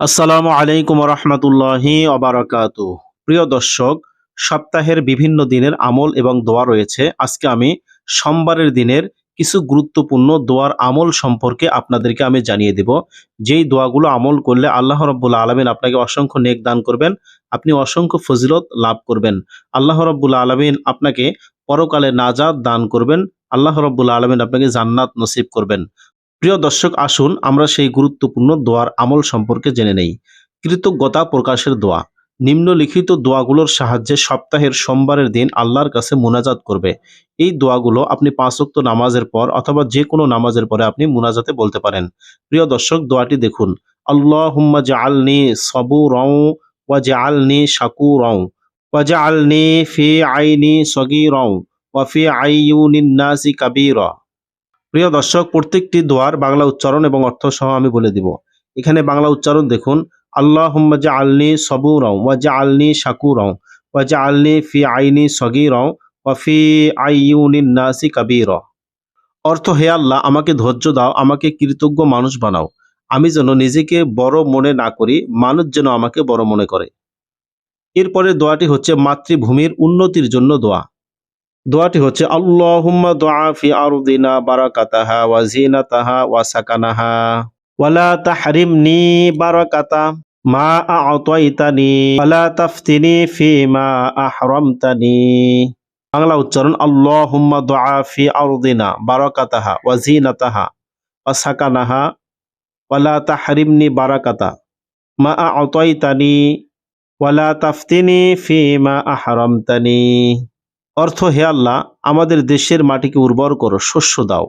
আসসালামু আলাইকুম রহমতুল্লাহি অবরাকাত প্রিয় দর্শক, সপ্তাহের বিভিন্ন দিনের আমল এবং দোয়া রয়েছে। আজকে আমি সোমবারের দিনের কিছু গুরুত্বপূর্ণ দোয়ার আমল সম্পর্কে আপনাদেরকে আমি জানিয়ে দেব। যেই দোয়াগুলো আমল করলে আল্লাহ রব্বুল আলমিন আপনাকে অসংখ্য নেক দান করবেন, আপনি অসংখ্য ফজিলত লাভ করবেন। আল্লাহ রব্বুল আলমিন আপনাকে পরকালে নাজাদ দান করবেন, আল্লাহ রব্বুল আলমিন আপনাকে জান্নাত নসিব করবেন। প্রিয় দর্শক, আসুন আমরা সেই গুরুত্বপূর্ণ দোয়ার আমল সম্পর্কে জেনে নেই। কৃতজ্ঞতা প্রকাশের দোয়া। নিম্নলিখিত দোয়াগুলোর সাহায্যে সপ্তাহের সোমবারের দিন আল্লাহর কাছে মোনাজাত করবে। এই দোয়াগুলো আপনি পাঁচ ওয়াক্ত নামাজের পর অথবা যে কোনো নামাজের পরে আপনি মুনাজাতে বলতে পারেন। প্রিয় দর্শক, দোয়াটি দেখুন। আল্লাহ হুম্মা জাআলনি সবু রং ওয়া জাআলনি শাকু রং ওয়া জাআলনি ফি আইনি সগি রং ওয়া ফি নাসি কাবীরা। প্রিয় দর্শক, প্রত্যেকটি দোয়ার বাংলা উচ্চারণ এবং অর্থ সহ আমি বলে দিব। এখানে বাংলা উচ্চারণ দেখুন আল্লাহ হুম্মা আলনি সবু রং ওয়াজা আলনি শাকু রং ওয়াজা আলনি ফি আইনি সগি রং ওয়াফি আইউনিন নাসি কাবির অর্থ, হে আল্লাহ, আমাকে ধৈর্য দাও, আমাকে কৃতজ্ঞ মানুষ বানাও। আমি যেন নিজেকে বড় মনে না করি, মানুষ যেন আমাকে বড় মনে করে। এরপরে দোয়াটি হচ্ছে, মাতৃভূমির উন্নতির জন্য দোয়া। দোয়াটি হচ্ছে, আল্লাহুম্মা দোয়া ফি আরদিনা বারাকাতাহা ওয়া জিনাতাহা ওয়া সাকানাহা ওয়ালা তাহরিমনি বারাকাতা মা আ'তাইতানি ওয়ালা তাফতিনি ফি মা আহরামতানি। বাংলা উচ্চারণ, আল্লাহুম্মা দোয়া ফি আরদিনা বারাকাতাহা ওয়া জিনাতাহা ওয়া সাকানাহা ওয়ালা তাহরিমনি বারাকাতা মা আ'তাইতানি ওয়ালা তাফতিনি ফি মা আহরামতানি। অর্থ, হে আল্লাহ, আমাদের দেশের মাটিকে উর্বর করো, শস্য দাও,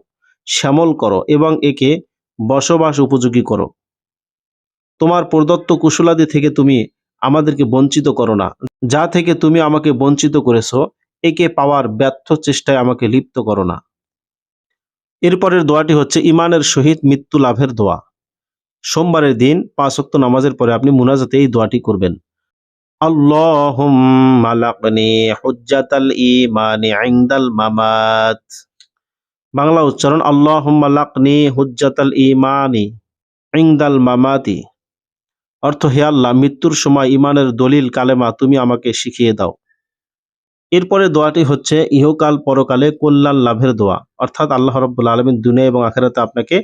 শ্যামল করো এবং একে বসবাস উপযোগী করো। তোমার প্রদত্ত কুশলাদি থেকে তুমি আমাদেরকে বঞ্চিত করো না। যা থেকে তুমি আমাকে বঞ্চিত করেছ, একে পাওয়ার ব্যর্থ চেষ্টায় আমাকে লিপ্ত করো না। এরপরের দোয়াটি হচ্ছে, ইমানের সহিত মৃত্যু লাভের দোয়া। সোমবারের দিন পাঁচ ওয়াক্ত নামাজের পরে আপনি মুনাজাতে এই দোয়াটি করবেন। اللهم لقني حجة الإيمان عند الممات বাংলা উচ্চারণ আল্লাহুম্মা লাকনি হুজ্জাতাল ইমানি ইনদাল মামাতি অর্থ হে আল্লাহ মৃত্যুর সময় ইমানের দলিল কালেমা তুমি আমাকে শিখিয়ে দাও এরপরে দোয়াটি হচ্ছে ইহকাল পরকালে কল্যাণ লাভের দোয়া অর্থাৎ আল্লাহ রব্বুল আলমিন দুনিয়া এবং আখেরাতে আপনাকে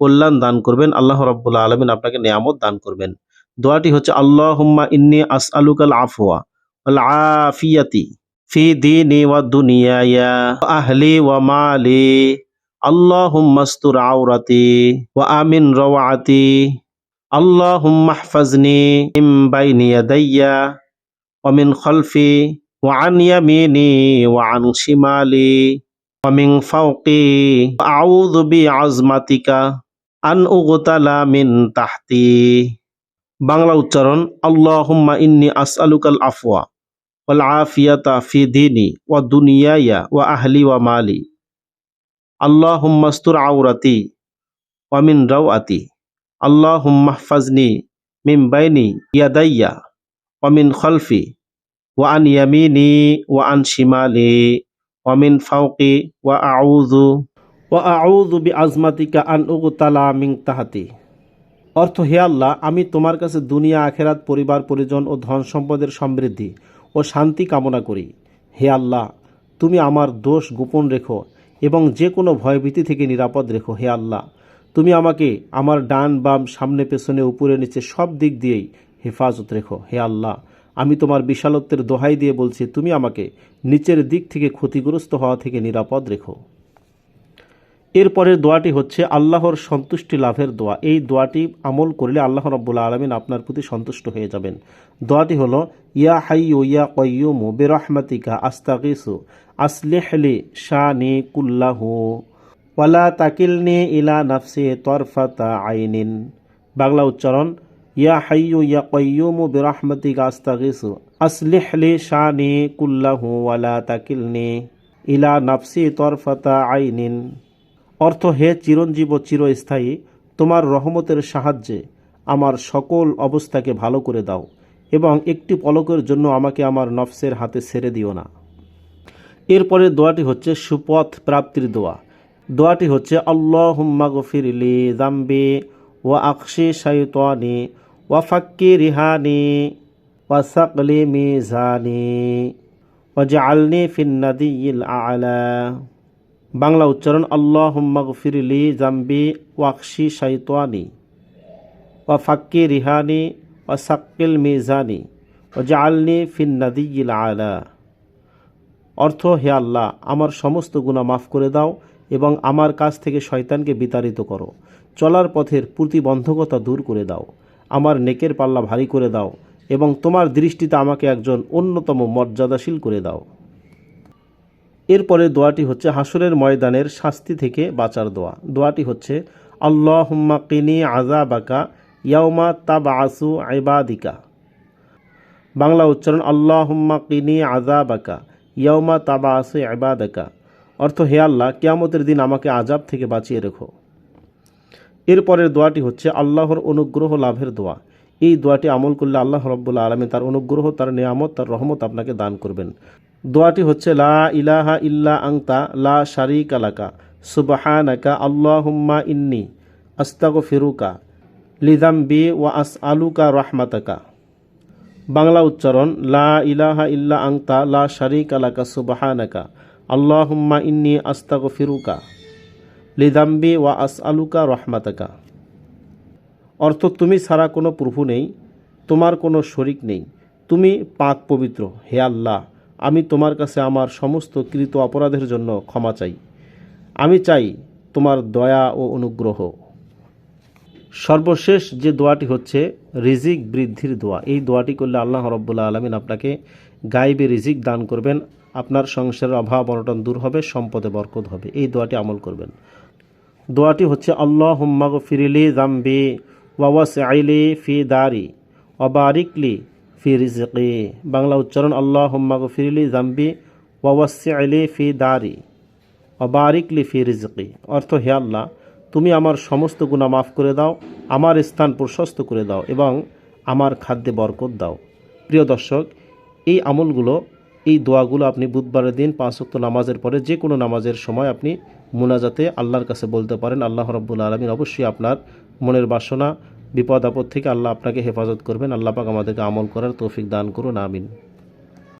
কল্যাণ দান করবেন আল্লাহ রব্বুল আলমিন আপনাকে নিয়ামত দান করবেন দোয়াটি হচ্ছে, আল্লাহুম্মা ইন্নি আসআলুকাল আফওয়া ওয়াল আফিয়াতি ফি দীনি ওয়া দুনিয়ায়া আহলি ওয়া মালি। আল্লাহুম্মা আস্তুর আওরাতি ওয়া আমিন রাওয়াতি। আল্লাহুম্মা ইহফাজনি মিন বাইনি ইয়াদাইয়া ওয়া মিন খালফি ওয়া আন ইয়ামিনি ওয়া আন শিমালি ওয়া মিন ফাওqi আউযু বাংলা উচ্চারণ, আল্লাহুম্মা ইন্নি আসআলুকাল আফওয়া ওয়াল আফিয়াতা ফি দীনি ওয়া দুনিয়ায়া ওয়া আহলি ওয়া মালি। আল্লাহুম্মা আস্তুর আওরাতি ওয়া মিন রাওয়াতি আল্লাহুম্মা ইহফাজনি মিন বাইনি ইয়াদাইয়া ওয়া মিন খালফি ওয়া আন ইয়ামিনি ওয়া আন শিমালি ওয়া মিন ফাওqi ওয়া আউযু। ওয়া আউযু বিআজমাতিকা আন উগতালা মিন তাহতি। অর্থ, হে আল্লাহ, আমি তোমার কাছে দুনিয়া, আখেরাত, পরিবার, পরিজন ও ধন সম্পদের সমৃদ্ধি ও শান্তি কামনা করি। হে আল্লাহ, তুমি আমার দোষ গোপন রেখো এবং যে কোনো ভয়ভীতি থেকে নিরাপদ রেখো, হে আল্লাহ। তুমি আমাকে আমার ডান বাম সামনে পেছনে উপরে নিচে সব দিক দিয়েই হেফাজত রেখো, হে আল্লাহ। আমি তোমার বিশালত্বের দোহাই দিয়ে বলছি, তুমি আমাকে নিচের দিক থেকে ক্ষতিগ্রস্ত হওয়া থেকে নিরাপদ রেখো। এরপরের দোয়াটি হচ্ছে আল্লাহর সন্তুষ্টি লাভের দোয়া। এই দোয়াটি আমল করলে আল্লাহ রব্বুল আলমিন আপনার প্রতি সন্তুষ্ট হয়ে যাবেন। দোয়াটি হলো, ইয়া হাইয়ু ইয়া কয়ুমু বেরহমাতিকা আস্তাকিসু আসলেহলি শানি কুল্লাহু ওয়ালা তাকিলনি ইলা নাফসি তরফাতা আইনিন। বাংলা উচ্চারণ, ইয়া হাইয়ু ইয়া কয়ুমু বেরহমাতিকা আস্তাকিসু আসলেহলি শানি কুল্লাহু ওয়ালা তাকিলনি ইলা নাফসি তরফাতা আইনিন। অর্থ হে চিরঞ্জীব চিরস্থায়ী, তোমার রহমতের সাহায্যে আমার সকল অবস্থাকে ভালো করে দাও এবং একটি পলকের জন্য আমাকে আমার নফসের হাতে ছেড়ে দিও না। এরপরে দোয়াটি হচ্ছে সুপথ প্রাপ্তির দোয়া। দোয়াটি হচ্ছে আল্লাহ হুম্মা গফিরলি জাম্বি ও আকশি ওয়া ওয়াফাক্কি রিহানি ওয়াসাকলি মিজানি ওয়াজআলনি ফিন্নাদিয়িল আলা। বাংলা উচ্চারণ আল্লাহ ফিরলি জাম্বি ওয়াকশি শাইতানি ওয়াফাক্কি রিহানি ওয়াসাক্কিল মিজানি ওয়াজআলনি ফিন্নাদিয়িল আলা। অর্থ, হে আল্লাহ, আমার সমস্ত গুনাহ মাফ করে দাও এবং আমার কাছ থেকে শয়তানকে বিতাড়িত করো। চলার পথের প্রতিবন্ধকতা দূর করে দাও। আমার নেকের পাল্লা ভারী করে দাও এবং তোমার দৃষ্টিতে আমাকে একজন অন্যতম মর্যাদাশীল করে দাও। এরপরে দোয়াটি হচ্ছে হাসরের ময়দানের শাস্তি থেকে বাঁচার দোয়া। দোয়াটি হচ্ছে আল্লাহ হুম্মা কিনি আজাবাকা ইয়াউমা তাবাসু আইবাদিকা বাংলা উচ্চারণ আল্লাহ হুম্মা কিনি আজাবাকা ইয়াউমা তাবাসু আইবাদাকা অর্থ, হে আল্লাহ, কেয়ামতের দিন আমাকে আজাব থেকে বাঁচিয়ে রেখো। এরপরের দোয়াটি হচ্ছে, আল্লাহর অনুগ্রহ লাভের দোয়া। এই দোয়াটি আমল করলে আল্লাহ রব্বুল্লা আলমী তার অনুগ্রহ, তার নিয়ামত, তার রহমত আপনাকে দান করবেন। দোয়াটি হচ্ছে, লা ইলাহা ইল্লা আংতা লা শারিক আলাকা সুবাহানাকা আল্লাহুম্মা ইন্নি আস্তাগ ফিরুকা লিদাম্বি ওয়া আস আলুকা রহমাতাকা। বাংলা উচ্চারণ, লা ইলাহা ইল্লা আংতা লা শারিক আলাকা সুবাহানাকা আল্লাহুম্মা ইন্নি আস্তাগ ফিরুকা লিদাম্বি ওয়া আস আলুকা রহমাতাকা। অর্থ, তুমি ছাড়া কোনো প্রভু নেই, তোমার কোনো শরিক নেই, তুমি পাক পবিত্র, হে আল্লাহ। আমি তোমার কাছে আমার সমস্ত কৃত অপরাধের জন্য ক্ষমা চাই। আমি চাই তোমার দয়া ও অনুগ্রহ। সর্বশেষ যে দোয়াটি হচ্ছে, রিজিক বৃদ্ধির দোয়া। এই দোয়াটি করলে আল্লাহ রব্বুল্লা আলমিন আপনাকে গাইবে রিজিক দান করবেন। আপনার সংসারের অভাব অনটন দূর হবে, সম্পদে বরকত হবে। এই দোয়াটি আমল করবেন। দোয়াটি হচ্ছে আল্লাহ হুম্মাগ ফিরিলি জাম্বি ওয়াওয়াস আইলি ফি দারি অবারিকলি ফি রিজকি। বাংলা উচ্চারণ আল্লাহ হুম্মাগ ফিরিলি জাম্বি ওয়াওয়াস আইলি ফি দারি অবারিকলি ফি রিজকি। অর্থ, হে আল্লাহ, তুমি আমার সমস্ত গুণা মাফ করে দাও, আমার স্থান প্রশস্ত করে দাও এবং আমার খাদ্যে বরকত দাও। প্রিয় দর্শক, এই আমলগুলো, এই দোয়াগুলো আপনি বুধবারের দিন পাঁচ ওয়াক্ত নামাজের পরে যে কোনো নামাজের সময় আপনি মোনাজাতে আল্লাহর কাছে বলতে পারেন, আল্লাহ রব্বুল আলমিন অবশ্যই আপনার মনের বাসনা বিপদ আপদ থেকে আল্লাহ আপনাকে হেফাজত করবেন। আল্লাহ পাক আমাদেরকে আমল করার তৌফিক দান করুন, আমিন।